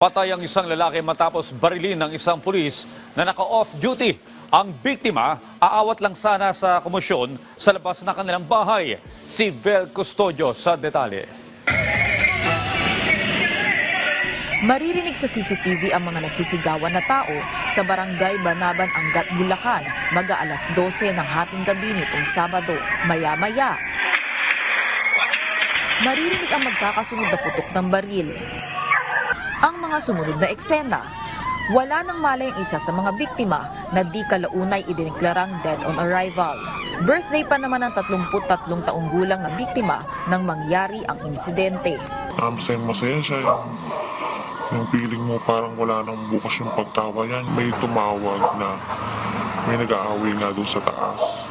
Patay ang isang lalaki matapos barilin ng isang pulis na naka-off duty. Ang biktima, aawat lang sana sa komosyon sa labas ng kanilang bahay. Si Vel Custodio sa detalye. Maririnig sa CCTV ang mga nagsisigawan na tao sa barangay Banaban, Angat, Bulacan, maga alas 12 ng hating gabi nitong Sabado. Maya-maya, maririnig ang magkakasunod na putok ng baril. Ang mga sumunod na eksena, wala nang malay ang isa sa mga biktima na di kalaunay idineklarang dead on arrival. Birthday pa naman ng 33 taong gulang na biktima nang mangyari ang insidente. Um, masaya siya. Yung, yung feeling mo parang wala nang bukas yung pagtawa yan. May tumawag na may nag-aaway nga doon sa taas.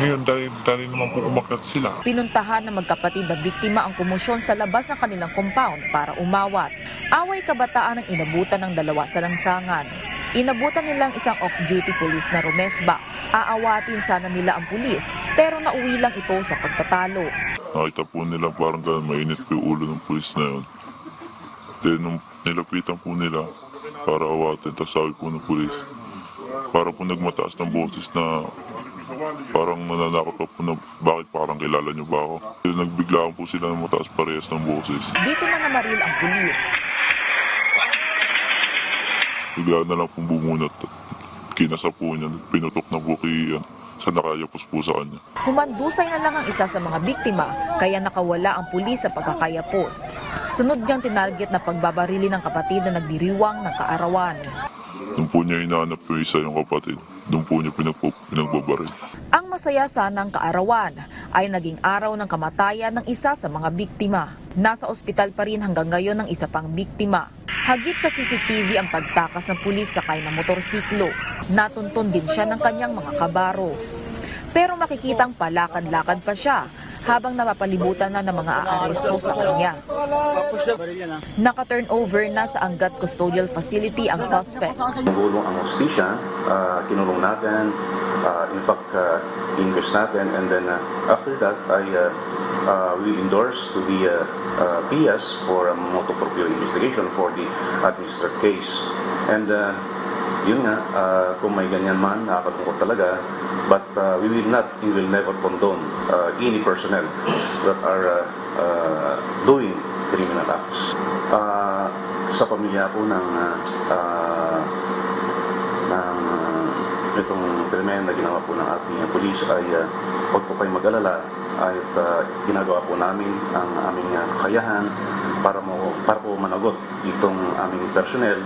Ngayon, dahil, dahil naman po umakyat sila. Pinuntahan ng magkapatid na biktima ang komosyon sa labas ng kanilang compound para umawat. Away kabataan ang inabutan ng dalawa sa lansangan. Inabutan nilang isang off-duty police na rumesba. Aawatin sana nila ang pulis pero nauwi lang ito sa pagtatalo. Nakita po nila parang ganun, mainit po yung ulo ng pulis na yun. Then, nung nilapitan po nila para awatin, tapos sabi po ng pulis, parang po nagmataas ng boses na parang nananakot pa po na bakit parang kilala niyo ba ako. Nagbiglaan po sila ng mataas parehas ng boses. Dito na namaril ang pulis. Bigla na lang pong bumunot. Kinasa po niya, pinutok na po kay, uh, sa nakayapos po sa kanya. Humandusay na lang ang isa sa mga biktima kaya nakawala ang pulis sa pagkakayapos. Sunod niyang tinarget na pagbabarili ng kapatid na nagdiriwang ng kaarawan. Doon po niya hinahanap yung isa yung kapatid. Doon po niya pinagpo, pinagbabaril. Ang masaya sanang kaarawan ay naging araw ng kamatayan ng isa sa mga biktima. Nasa ospital pa rin hanggang ngayon ng isa pang biktima. Hagip sa CCTV ang pagtakas ng pulis sakay ng motorsiklo. Natuntun din siya ng kanyang mga kabaro. Pero makikitang palakad-lakad pa siya habang napapalibutan na ng mga aaresto sa kanya. Naka-turn over na sa Angat Custodial Facility ang suspect. Gulong ang hostisya, uh, kinulong natin, uh, in fact, uh, inquest natin, and then uh, after that, I uh, uh, will endorse to the uh, uh, PS for a motu proprio investigation for the administered case. And uh, yun nga, uh, kung may ganyan man, nakakatungkot talaga, but uh, we will not, we will never condone uh, any personnel that are uh, uh, doing criminal acts. Uh, sa pamilya po ng uh, uh, ng uh, itong krimen na ginawa po ng ating uh, pulis ay uh, huwag po kayong mag-alala at uh, ginagawa po namin ang aming uh, kakayahan para mo para po managot itong aming personnel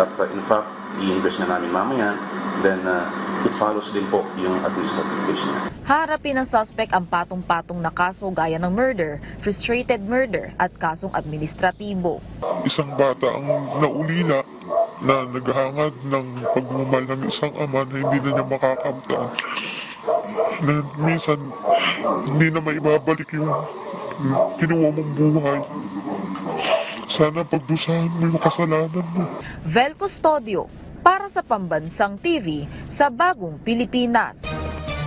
at uh, in fact i-invest na namin mamaya then uh, it follows din po yung administrative case niya. Harapin ng suspect ang patong-patong na kaso gaya ng murder, frustrated murder at kasong administratibo. Isang bata ang naulila na naghangad ng pagmamahal ng isang ama na hindi na niya makakamtan. Na minsan, hindi na maibabalik yung kinuha mong buhay. Sana pagdusahan mo yung kasalanan mo. Vel Custodio para sa Pambansang TV sa Bagong Pilipinas.